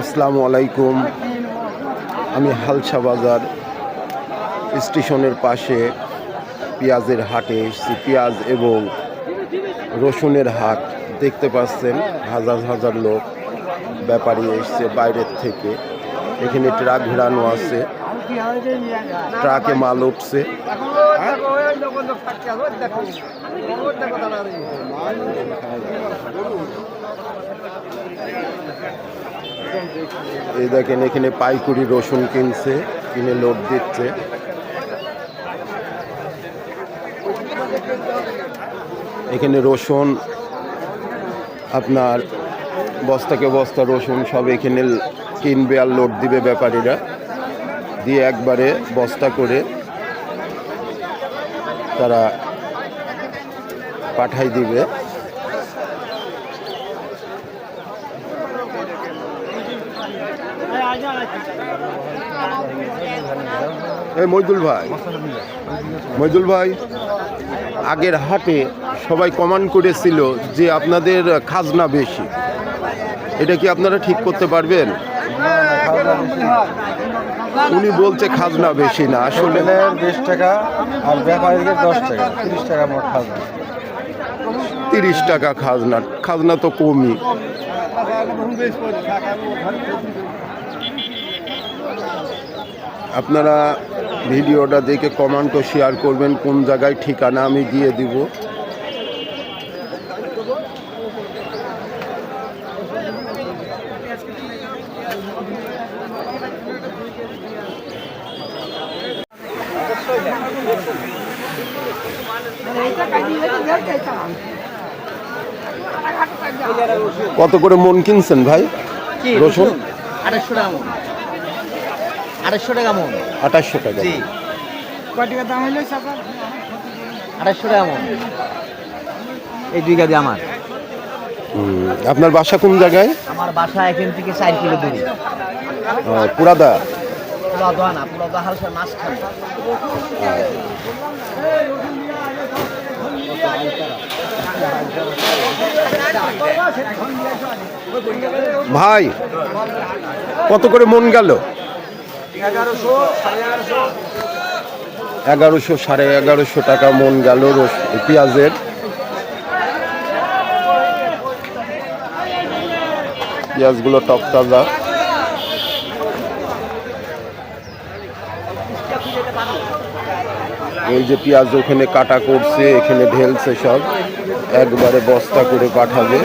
আসসালামু আলাইকুম। আমি হালসা বাজার স্টেশনের পাশে পেঁয়াজের হাটে এসেছি। পেঁয়াজ এবং রসুনের হাট দেখতে পাচ্ছেন, হাজার হাজার লোক ব্যাপারী এসছে বাইরের থেকে। এখানে ট্রাক ঘোরানো আছে, ট্রাকে মাল উঠছে। এই দেখেন, এখানে পাইকুড়ি রসুন কিনছে, কিনে লোড দিচ্ছে। এখানে রসুন, আপনার বস্তাকে বস্তা রসুন সব এখানে কিনবে আর লোড দিবে ব্যাপারীরা। দিয়ে একবারে বস্তা করে তারা পাঠাই দিবে। এই মইদুল ভাই। মইদুল ভাই আগের হাটে সবাই কমান্ড করেছিল যে আপনাদের খাজনা বেশি। এটা কি আপনারা ঠিক করতে পারবেন? উনি বলছে খাজনা বেশি না আসলে বিশ টাকা আর ব্যাপারীদের দশ টাকা তিরিশ টাকা মোট খাজনা। তিরিশ টাকা খাজনা খাজনা তো কমই। আপনারা ভিডিওটা দেখে কমেন্ট ও শেয়ার করবেন কোন জায়গায় ঠিকানা আমি দিয়ে দিব। কত করে মন কিনছেন ভাই? রসুন? আড়াইশো টাকা আড়াইশো টাকা মন। আঠাশশো টাকা জি। আড়াইশো টাকা মন। এই দুই গাড়ি আমার। আপনার বাসা কোন জায়গায়? আমার বাসা এখান থেকে চার কিলো দূরে। পুরাদা? পুরা দোয়া না পুরা দোয়া হালসার মাঝখানে। ভাই কত করে মন গেল? এগারোশো সাড়ে এগারোশো টাকা মন গেল পেঁয়াজের পেঁয়াজগুলো টক তাজা এই যে পেঁয়াজ ওখানে কাটা করছে এখানে ঢেলছে সব একবারে বস্তা করে পাঠাবে